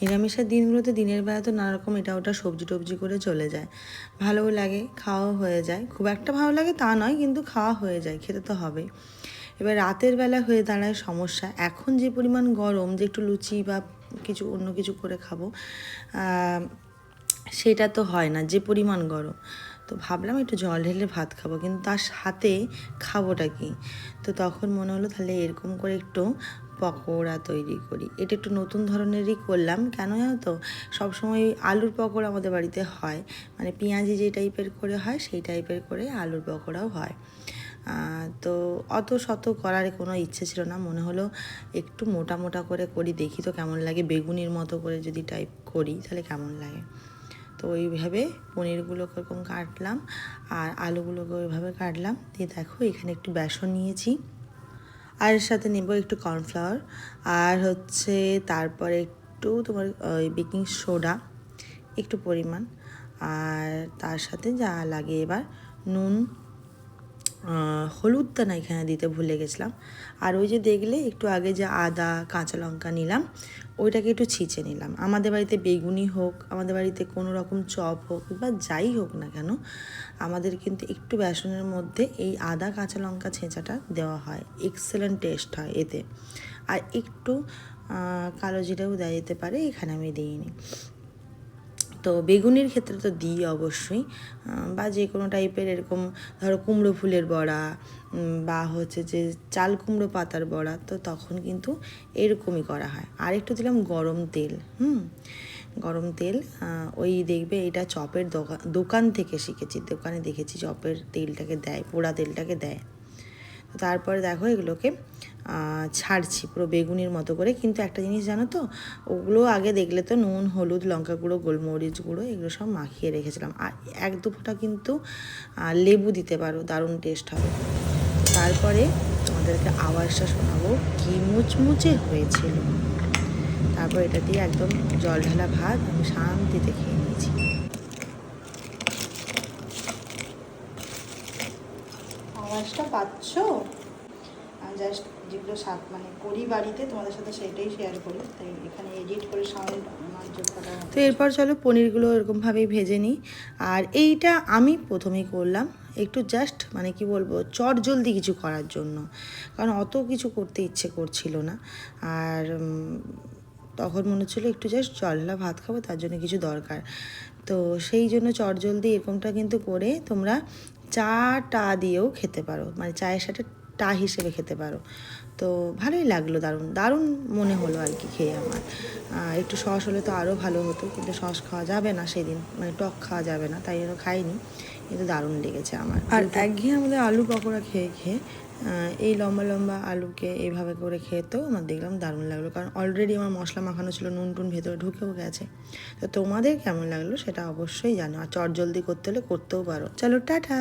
নিরামিষের দিনগুলোতে দিনের বেলা তো নানা রকম এটা ওটা সবজি টবজি করে চলে যায়। ভালোও লাগে, খাওয়াও হয়ে যায়। খুব একটা ভালো লাগে তা নয়, কিন্তু খাওয়া হয়ে যায়, খেতে তো হবে এবার রাতের বেলা হয়ে দাঁড়ায় সমস্যা। এখন যে পরিমাণ গরম, যে একটু লুচি বা কিছু অন্য কিছু করে খাব সেটা তো হয় না, যে পরিমাণ গরম। তো ভাবলাম একটু জল ঢেলে ভাত খাব, কিন্তু তার সাথে খাবোটা কি? তো তখন মনে হলো তাহলে এরকম করে একটু পকোড়া তৈরি করি। এটা একটু নতুন ধরনেরই করলাম, কেন জানো তো? সবসময় আলুর পকোড়া আমাদের বাড়িতে হয়। মানে পেঁয়াজি যে টাইপের করে হয়, সেই টাইপের করে আলুর পকোড়াও হয়। তো অত শত করার কোনো ইচ্ছে ছিল না। মনে হলো একটু মোটা মোটা করে করি, দেখি তো কেমন লাগে। বেগুনির মতো করে যদি টাইপ করি, তাহলে কেমন লাগে? তো ওইভাবে পনিরগুলোকে এরকম কাটলাম আর আলুগুলোকে ওইভাবে কাটলাম। দিয়ে দেখো, এখানে একটু বেসন নিয়েছি। আর এর সাথে নেব একটু কর্নফ্লাওয়ার। আর হচ্ছে তারপরে একটু তোমার ওই বেকিং সোডা, একটু পরিমাণ। আর তার সাথে যা লাগে এবার নুন হলুদটা না এখানে দিতে ভুলে গেছিলাম। আর ওই যে দেখলে একটু আগে যে আদা, কাঁচা লঙ্কা নিলাম, ওইটাকে একটু ছিঁচে নিলাম। আমাদের বাড়িতে বেগুনি হোক, আমাদের বাড়িতে কোনো রকম চপ হোক, বা যাই হোক না কেন, আমাদের কিন্তু একটু বেসনের মধ্যে এই আদা, কাঁচা লঙ্কা ছেঁচাটা দেওয়া হয়। এক্সেলেন্ট টেস্ট হয় এতে। আর একটু কালো জিরাও দেওয়া যেতে পারে, এখানে আমি দিইনি। তো বেগুনির ক্ষেত্রে তো দিই অবশ্যই বা যে কোনো টাইপের এরকম ধরো কুমড়ো ফুলের বড়া বা হচ্ছে যে চাল কুমড়ো পাতার বড়া, তো তখন কিন্তু এরকমই করা হয়। আর একটু দিলাম গরম তেল, হুম? গরম তেল ওই দেখবে এটা চপের দোকান দোকান থেকে শিখেছি, দোকানে দেখেছি চপের তেলটাকে দেয়, পোড়া তেলটাকে দেয়। তারপরে দেখো এগুলোকে ছাড়ছি পুরো বেগুনির মতো করে। কিন্তু একটা জিনিস জানো তো, ওগুলো আগে দেখলে তো নুন, হলুদ, লঙ্কা গুঁড়ো, গোলমরিচ গুঁড়ো, এগুলো সব মাখিয়ে রেখেছিলাম। আর এক দু ফোঁটা কিন্তু লেবু দিতে পারো, দারুণ টেস্ট হবে। তারপরে তোমাদেরকে আওয়াজটা শোনাবো, কি মুচমুচে হয়েছিল তারপর এটা দিয়ে একদম জল ঢালা ভাত আমি শান্তিতে খেয়ে নিয়েছি। আওয়াজটা পাচ্ছ? জাস্ট যেগুলো সাত মানে করি বাড়িতে, তোমাদের সাথে সেটাই শেয়ার করি। তাই এখানে এডিট করে সাউন্ড তো এরপর চলো পনিরগুলো এরকমভাবেই ভেজে নিই। আর এইটা আমি প্রথমেই করলাম একটু জাস্ট মানে কি বলব, চট জলদি কিছু করার জন্য। কারণ অত কিছু করতে ইচ্ছে করছিল না। আর তখন মনে হচ্ছিল একটু জাস্ট জললা ভাত খাব, তার জন্য কিছু দরকার। তো সেই জন্য চটজলদি এরকমটা কিন্তু করে তোমরা চা টা দিয়েও খেতে পারো। মানে চায়ের সাথে টা হিসেবে খেতে পারো। তো ভালোই লাগল দারুণ দারুণ মনে হলো আর কি খেয়ে আমার। একটু সস হলে তো আরও ভালো হতো কিন্তু সস খাওয়া যাবে না সেদিন মানে টক খাওয়া যাবে না তাই জন্য খাইনি কিন্তু দারুণ লেগেছে আমার। আর একঘেয়ে আমাদের আলু পকোড়া খেয়ে খেয়ে এই লম্বা লম্বা আলুকে এইভাবে করে খেতেও আমার দেখলাম দারুণ লাগল কারণ অলরেডি আমার মশলা মাখানো ছিল নুন টুন ভেতরে ঢুকেও গেছে। তো তোমাদের কেমন লাগল সেটা অবশ্যই জানো আর চট জলদি করতে হলে করতেও পারো। চলো টাটা!